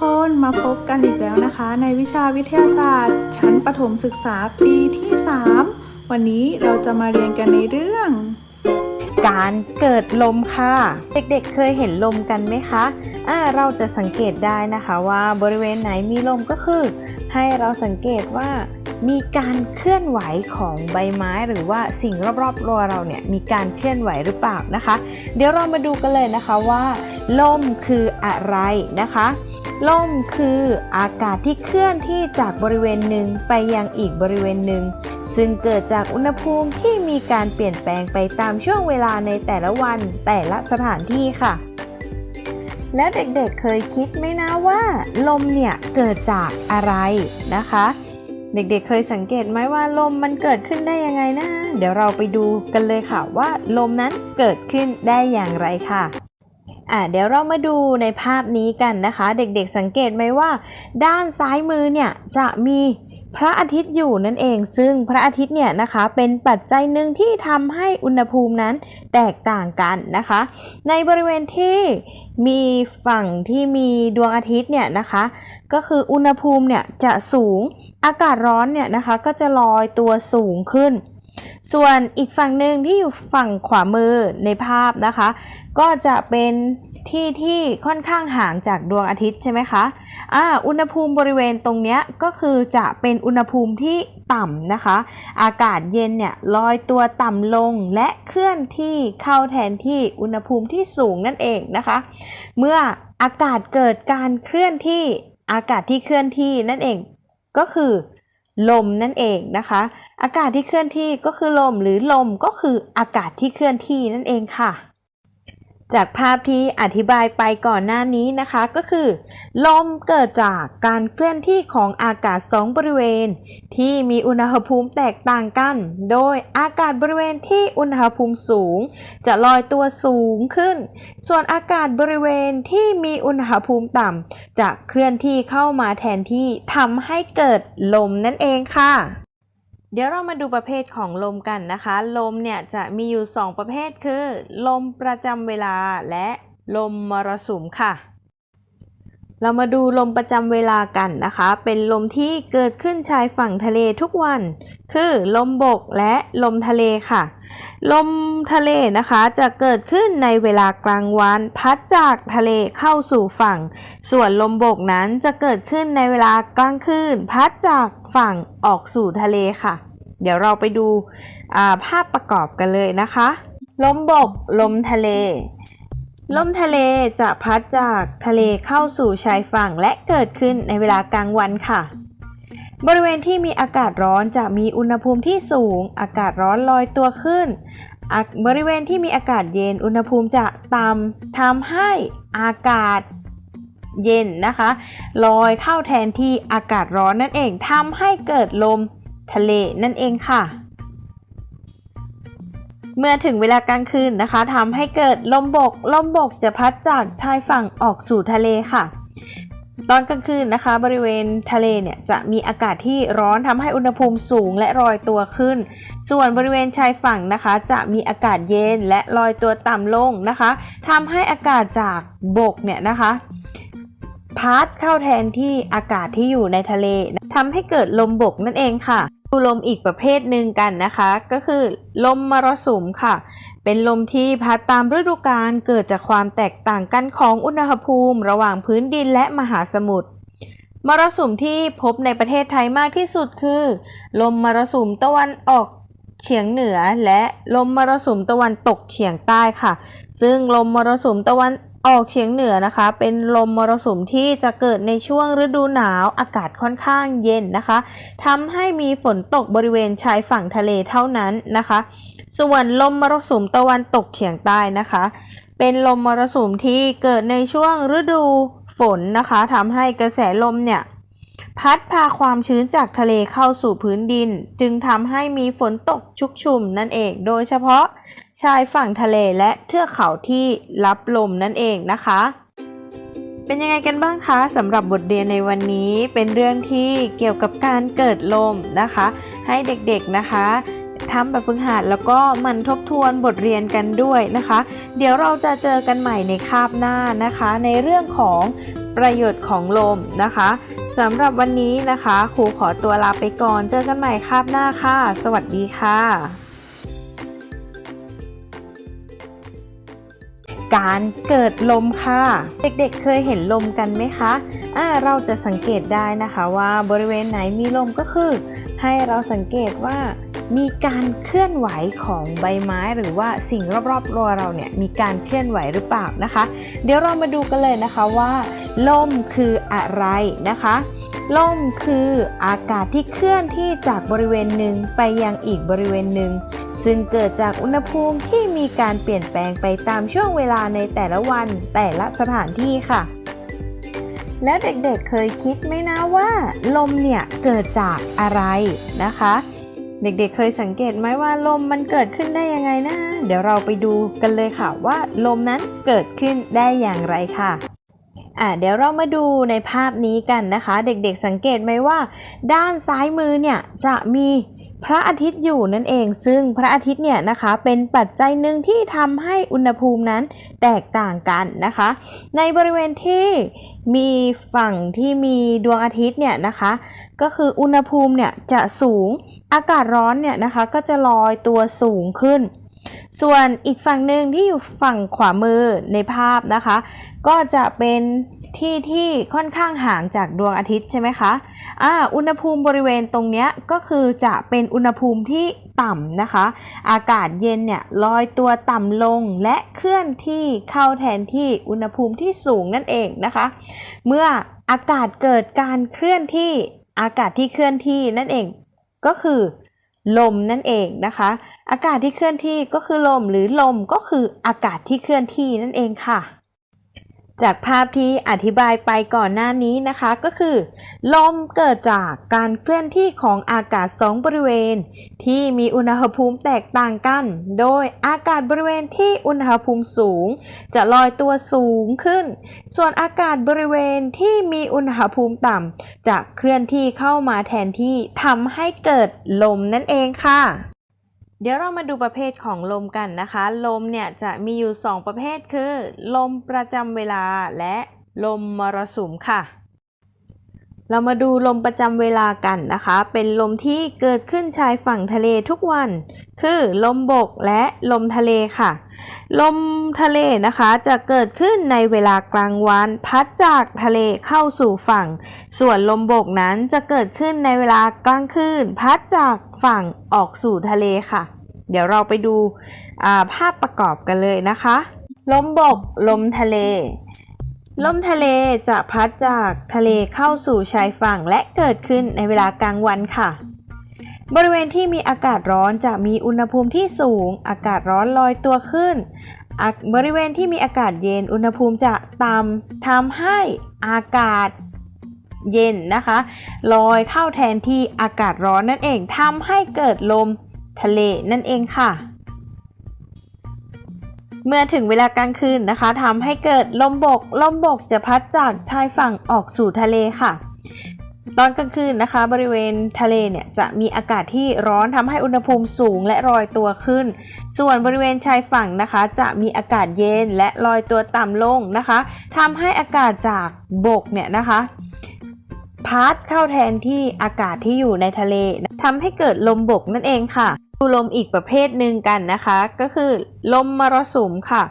คนมาพบกันอีกแล้วนะคะ ในวิชาวิทยาศาสตร์ ชั้นประถมศึกษาปีที่ 3 วันนี้เราจะมาเรียนกันในเรื่อง การเกิดลมค่ะ เด็กๆเคยเห็นลมกันไหมคะอ่าเราจะสังเกตได้นะคะว่าบริเวณไหนมีลมก็คือ ให้เราสังเกตว่ามีการเคลื่อนไหวของใบไม้หรือว่าสิ่งรอบๆตัวเราเนี่ยมีการเคลื่อนไหวหรือเปล่านะคะ เดี๋ยวเรามาดูกันเลยนะคะว่าลมคืออะไรนะคะ ลมคืออากาศที่เคลื่อนที่จากบริเวณหนึ่งไปยังอีกบริเวณหนึ่ง ซึ่งเกิดจากอุณหภูมิที่มีการเปลี่ยนแปลงไปตามช่วงเวลาในแต่ละวันแต่ละสถานที่ค่ะ แล้วเด็กๆเคยคิดไหมนะว่า ลมเนี่ยเกิดจากอะไรนะคะ เด็กๆเคยสังเกตไหมว่าลมมันเกิดขึ้นได้ยังไงนะ เดี๋ยวเราไปดูกันเลยค่ะว่า ลมนั้นเกิดขึ้นได้อย่างไรค่ะ อ่าเดี๋ยวเรามาดูในภาพนี้กันนะคะ เด็กๆสังเกตไหมว่า ด้านซ้ายมือเนี่ยจะมีพระอาทิตย์อยู่นั่นเอง ซึ่งพระอาทิตย์เนี่ยนะคะเป็นปัจจัยหนึ่งที่ทำให้อุณหภูมินั้นแตกต่างกันนะคะ ในบริเวณที่มีฝั่งที่มีดวงอาทิตย์เนี่ยนะคะ ก็คืออุณหภูมิเนี่ยจะสูงอากาศร้อนเนี่ยนะคะก็จะลอยตัวสูงขึ้น ส่วนอีกฝั่งหนึ่งที่อยู่ฝั่งขวามือในภาพนะคะ ก็จะเป็นที่ที่ค่อนข้างห่างจากดวงอาทิตย์ใช่ไหมคะอ่าอุณหภูมิบริเวณตรงเนี้ยก็คือจะเป็นอุณหภูมิที่ต่ำนะคะ อากาศเย็นเนี่ยลอยตัวต่ำลงและเคลื่อนที่เข้าแทนที่อุณหภูมิที่สูงนั่นเองนะคะ เมื่ออากาศเกิดการเคลื่อนที่อากาศที่เคลื่อนที่นั่นเองก็คือลมนั่นเองนะคะ อากาศที่เคลื่อนที่ก็คือลมหรือลมก็คืออากาศที่เคลื่อนที่นั่นเองค่ะ จากภาพที่อธิบายไปก่อนหน้านี้นะคะก็คือ ลมเกิดจากการเคลื่อนที่ของอากาศสองบริเวณ ที่มีอุณหภูมิแตกต่างกัน โดยอากาศบริเวณที่อุณหภูมิสูง จะลอยตัวสูงขึ้น ส่วนอากาศบริเวณที่มีอุณหภูมิต่ำจะเคลื่อนที่เข้ามาแทนที่ทำให้เกิดลมนั่นเองค่ะ เดี๋ยวเรามาดูประเภทของลมกันนะคะ ลมเนี่ยจะมีอยู่ 2 ประเภทคือ ลมประจำเวลาและลมมรสุมค่ะ เรามาดูลมประจำเวลากันนะคะ เป็นลมที่เกิดขึ้นชายฝั่งทะเลทุกวัน คือลมบกและลมทะเลค่ะ ลมทะเลนะคะจะเกิดขึ้นในเวลากลางวัน พัดจากทะเลเข้าสู่ฝั่ง ส่วนลมบกนั้นจะเกิดขึ้นในเวลากลางคืน พัดจากฝั่งออกสู่ทะเลค่ะ เดี๋ยวเราไปดูภาพประกอบกันเลยนะคะ ลมบก ลมทะเล ลมทะเลจะพัดจากทะเลเข้าสู่ชายฝั่งและเกิดขึ้นในเวลากลางวันค่ะ บริเวณที่มีอากาศร้อนจะมีอุณหภูมิที่สูง อากาศร้อนลอยตัวขึ้น บริเวณที่มีอากาศเย็นอุณหภูมิจะต่ำทำให้อากาศเย็นนะคะลอยเข้าแทนที่อากาศร้อนนั่นเองทำให้เกิดลมทะเลนั่นเองค่ะ เมื่อถึงเวลากลางคืนนะคะทำให้เกิดลมบก ลมบกจะพัดจากชายฝั่งออกสู่ทะเลค่ะ ตอนกลางคืนนะคะ บริเวณทะเลเนี่ยจะมีอากาศที่ร้อนทำให้อุณหภูมิสูงและลอยตัวขึ้น ส่วนบริเวณชายฝั่งนะคะ จะมีอากาศเย็นและลอยตัวต่ำลงนะคะทำให้อากาศจากบกเนี่ยนะคะพัดเข้าแทนที่อากาศที่อยู่ในทะเลทำให้เกิดลมบกนั่นเองค่ะ ดูลมอีกประเภทหนึ่งกันนะคะ ก็คือลมมรสุมค่ะ เป็นลมที่พัดตามฤดูกาลเกิดจากความแตกต่างกันของอุณหภูมิ ระหว่างพื้นดินและมหาสมุทรมรสุมที่พบในประเทศไทยมากที่สุดคือ ลมมรสุมตะวันออกเฉียงเหนือและลมมรสุมตะวันตกเฉียงใต้ค่ะ ซึ่งลมมรสุมตะวัน ออกเฉียงเหนือนะคะ เป็นลมมรสุมที่จะเกิดในช่วงฤดูหนาวอากาศค่อนข้างเย็นนะคะทำให้มีฝนตกบริเวณชายฝั่งทะเลเท่านั้นนะคะ ส่วนลมมรสุมตะวันตกเฉียงใต้นะคะ เป็นลมมรสุมที่เกิดในช่วงฤดูฝนนะคะทำให้กระแสลมเนี่ย พัดพาความชื้นจากทะเลเข้าสู่พื้นดิน จึงทำให้มีฝนตกชุกชุมนั่นเอง โดยเฉพาะชายฝั่งทะเลและเทือกเขาที่รับลมนั่นเองนะคะ เป็นยังไงกันบ้างคะสำหรับบทเรียนในวันนี้เป็นเรื่องที่เกี่ยวกับการเกิดลมนะคะ ให้เด็กๆนะคะทำแบบฝึกหัดแล้วก็มันทบทวนบทเรียนกันด้วยนะคะ เดี๋ยวเราจะเจอกันใหม่ในคาบหน้านะคะ ในเรื่องของประโยชน์ของลมนะคะสำหรับวันนี้นะคะครูขอตัวลาไปก่อน เจอกันใหม่คาบหน้าค่ะ สวัสดีค่ะการเกิดลมค่ะ เด็กๆ เคยเห็นลมกันไหมคะอ่าเราจะสังเกตได้นะคะว่าบริเวณไหนมีลมก็คือ ให้เราสังเกตว่ามีการเคลื่อนไหวของใบไม้หรือว่าสิ่งรอบๆตัวเราเนี่ยมีการเคลื่อนไหวหรือเปล่านะคะ เดี๋ยวเรามาดูกันเลยนะคะว่า ลมคืออะไรนะคะลมคืออากาศที่เคลื่อนที่จากบริเวณหนึ่งไปยังอีกบริเวณหนึ่ง ซึ่งเกิดจากอุณหภูมิที่มีการเปลี่ยนแปลงไปตามช่วงเวลาในแต่ละวันแต่ละสถานที่ค่ะ แล้วเด็กๆเเคยคิดไหมนะว่า ลมเนี่ยเกิดจากอะไรนะคะ เด็กๆเคยสังเกตไหมว่าลมมันเกิดขึ้นได้ยังไงนะ เดี๋ยวเราไปดูกันเลยค่ะว่า ลมนั้นเกิดขึ้นได้อย่างไรค่ะ อ่าเดี๋ยวเรามาดูในภาพนี้กันนะคะ เด็กๆสังเกตไหมว่า ด้านซ้ายมือเนี่ยจะมีพระอาทิตย์อยู่นั่นเอง ซึ่งพระอาทิตย์เนี่ยนะคะเป็นปัจจัยหนึ่งที่ทำให้อุณหภูมินั้นแตกต่างกันนะคะ ในบริเวณที่มีฝั่งที่มีดวงอาทิตย์เนี่ยนะคะ ก็คืออุณหภูมิเนี่ยจะสูงอากาศร้อนเนี่ยนะคะก็จะลอยตัวสูงขึ้น ส่วนอีกฝั่งหนึ่งที่อยู่ฝั่งขวามือในภาพนะคะ ก็จะเป็นที่ที่ค่อนข้างห่างจากดวงอาทิตย์ใช่ไหมคะอ่าอุณหภูมิบริเวณตรงเนี้ยก็คือจะเป็นอุณหภูมิที่ต่ำนะคะ อากาศเย็นเนี่ยลอยตัวต่ำลงและเคลื่อนที่เข้าแทนที่อุณหภูมิที่สูงนั่นเองนะคะ เมื่ออากาศเกิดการเคลื่อนที่อากาศที่เคลื่อนที่นั่นเองก็คือลมนั่นเองนะคะ อากาศที่เคลื่อนที่ก็คือลมหรือลมก็คืออากาศที่เคลื่อนที่นั่นเองค่ะ จากภาพที่อธิบายไปก่อนหน้านี้นะคะก็คือ ลมเกิดจากการเคลื่อนที่ของอากาศสองบริเวณ ที่มีอุณหภูมิแตกต่างกัน โดยอากาศบริเวณที่อุณหภูมิสูง จะลอยตัวสูงขึ้น ส่วนอากาศบริเวณที่มีอุณหภูมิต่ำจะเคลื่อนที่เข้ามาแทนที่ทำให้เกิดลมนั่นเองค่ะ เดี๋ยวเรามาดูประเภทของลมกันนะคะ ลมเนี่ยจะมีอยู่ 2 ประเภทคือ ลมประจำเวลาและลมมรสุมค่ะ เรามาดูลมประจำเวลากันนะคะ เป็นลมที่เกิดขึ้นชายฝั่งทะเลทุกวัน คือลมบกและลมทะเลค่ะ ลมทะเลนะคะจะเกิดขึ้นในเวลากลางวัน พัดจากทะเลเข้าสู่ฝั่ง ส่วนลมบกนั้นจะเกิดขึ้นในเวลากลางคืน พัดจากฝั่งออกสู่ทะเลค่ะ เดี๋ยวเราไปดูภาพประกอบกันเลยนะคะ ลมบก ลมทะเล ลมทะเลจะพัดจากทะเลเข้าสู่ชายฝั่งและเกิดขึ้นในเวลากลางวันค่ะ บริเวณที่มีอากาศร้อนจะมีอุณหภูมิที่สูง อากาศร้อนลอยตัวขึ้น บริเวณที่มีอากาศเย็นอุณหภูมิจะต่ำทำให้อากาศเย็นนะคะลอยเข้าแทนที่อากาศร้อนนั่นเองทำให้เกิดลมทะเลนั่นเองค่ะ เมื่อถึงเวลากลางคืนนะคะทำให้เกิดลมบก ลมบกจะพัดจากชายฝั่งออกสู่ทะเลค่ะ ตอนกลางคืนนะคะ บริเวณทะเลเนี่ยจะมีอากาศที่ร้อนทำให้อุณหภูมิสูงและลอยตัวขึ้น ส่วนบริเวณชายฝั่งนะคะ จะมีอากาศเย็นและลอยตัวต่ำลงนะคะทำให้อากาศจากบกเนี่ยนะคะพัดเข้าแทนที่อากาศที่อยู่ในทะเลทำให้เกิดลมบกนั่นเองค่ะ ลมอีกประเภทหนึ่งกันนะคะ ก็คือลมมรสุมค่ะ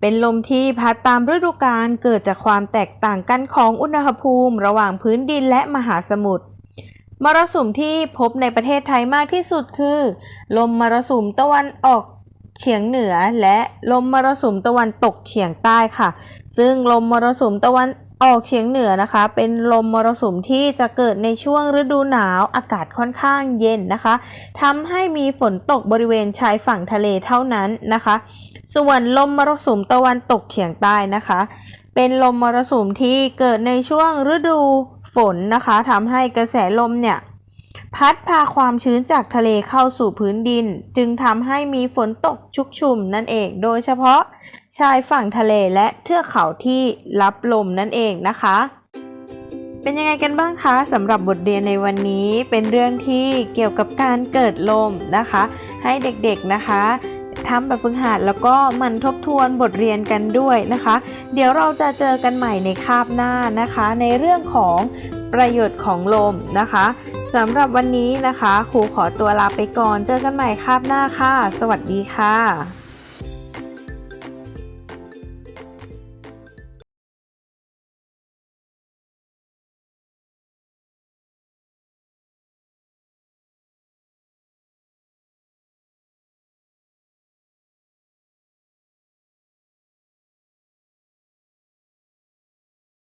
เป็นลมที่พัดตามฤดูกาลเกิดจากความแตกต่างกันของอุณหภูมิ ระหว่างพื้นดินและมหาสมุทรมรสุมที่พบในประเทศไทยมากที่สุดคือ ลมมรสุมตะวันออกเฉียงเหนือและลมมรสุมตะวันตกเฉียงใต้ค่ะ ซึ่งลมมรสุมตะวัน ออกเฉียงเหนือนะคะ เป็นลมมรสุมที่จะเกิดในช่วงฤดูหนาวอากาศค่อนข้างเย็นนะคะทำให้มีฝนตกบริเวณชายฝั่งทะเลเท่านั้นนะคะ ส่วนลมมรสุมตะวันตกเฉียงใต้นะคะ เป็นลมมรสุมที่เกิดในช่วงฤดูฝนนะคะทำให้กระแสลมเนี่ยพัดพาความชื้นจากทะเลเข้าสู่พื้นดิน จึงทำให้มีฝนตกชุกชุมนั่นเอง โดยเฉพาะ ชายฝั่งทะเลและเทือกเขาที่รับลมนั่นเองนะคะ เป็นยังไงกันบ้างคะสำหรับบทเรียนในวันนี้เป็นเรื่องที่เกี่ยวกับการเกิดลมนะคะ ให้เด็กๆนะคะทำแบบฝึกหัดแล้วก็มันทบทวนบทเรียนกันด้วยนะคะ เดี๋ยวเราจะเจอกันใหม่ในคาบหน้านะคะ ในเรื่องของประโยชน์ของลมนะคะสำหรับวันนี้นะคะครูขอตัวลาไปก่อน เจอกันใหม่คาบหน้าค่ะ สวัสดีค่ะ